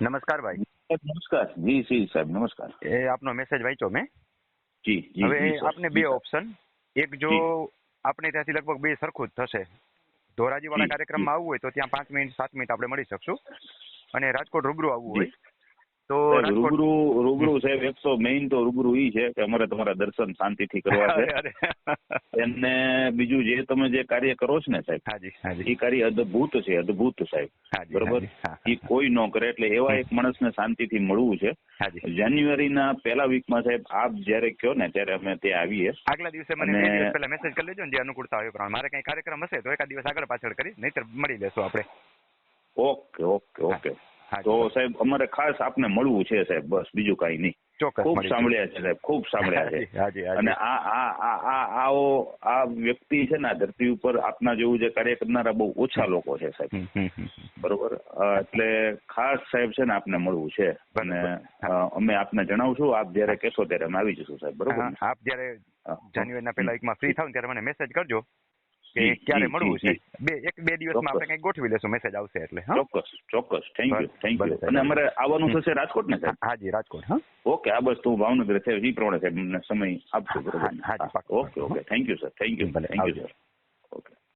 નમસ્કાર ભાઈ. નમસ્કાર. જી જી સાહેબ નમસ્કાર. એ આપનો મેસેજ વાંચ્યો મેં? જી હવે આપને બે ઓપ્શન એક જો આપણે ત્યાંથી લગભગ બે સરખું જ થશે. ધોરાજી વાળા જી, કાર્યક્રમમાં આવવું હોય તો ત્યાં પાંચ મિનિટ સાત મિનિટ આપણે મળી શકશું. અને રાજકોટ રૂબરૂ આવવું હોય તો રૂબરૂ રૂબરૂ સાહેબ એક તો મેઇન તો રૂબરૂ ઈ છે કે અમારે તમારા દર્શન શાંતિથી કરવા છે. અને બીજું જે તમે જે કાર્ય કરો છો ને સાહેબ એ કાર્ય અદભુત છે અદભુત સાહેબ. બરોબર? એ કોઈ ન કરે એટલે એવા એક માણસને શાંતિથી મળવું છે. જાન્યુઆરીના પહેલા વીકમાં સાહેબ આપ જ્યારે કહો ને ત્યારે અમે ત્યાં આવીએ. આગલા દિવસે મને પેલા પહેલા મેસેજ કરી લેજો ને જે અનુકૂળતા હોય પ્રમાણે. મારે કઈ કાર્યક્રમ હશે તો એકાદ દિવસ આગળ પાછળ કરી નહીતર મળી લેશું આપણે. Okay okay okay. તો સાહેબ અમારે ખાસ આપને મળવું છે સાહેબ બસ બીજું કઈ નહીં. ખૂબ સાંભળ્યા છે સાહેબ ખૂબ સાંભળ્યા છે. અને આ આ આ વ્યક્તિ છે ને આ ધરતી ઉપર આપના જેવું જે કાર્ય કરનારા બહુ ઓછા લોકો છે સાહેબ. બરોબર? એટલે ખાસ સાહેબ છે ને આપને મળવું છે. અને અમે આપને જણાવશું આપ જયારે કહેશો ત્યારે અમે આવી જશું સાહેબ બરોબર આપ જયારે. જાન્યુઆરીના પહેલા વીકમાં ફ્રી થાવ ત્યારે મને મેસેજ કરજો. કે ક્યારે મળવું છે? બે એક બે દિવસમાં. આપણે કંઈક ગોઠવી લેશું મેસેજ આવશે એટલે હા? ચોક્કસ ચોક્કસ. થેન્ક યુ થેન્ક યુ અને અમારે આવવાનું થશે રાજકોટ ને સાહેબ હાજી રાજકોટ હા? ઓકે આ બસ તું ભાવનગર છે એ પ્રમાણે સાહેબ સમય આપશો બરોબર. Okay okay. Thank you sir thank you ભલે, થેન્ક યુ સર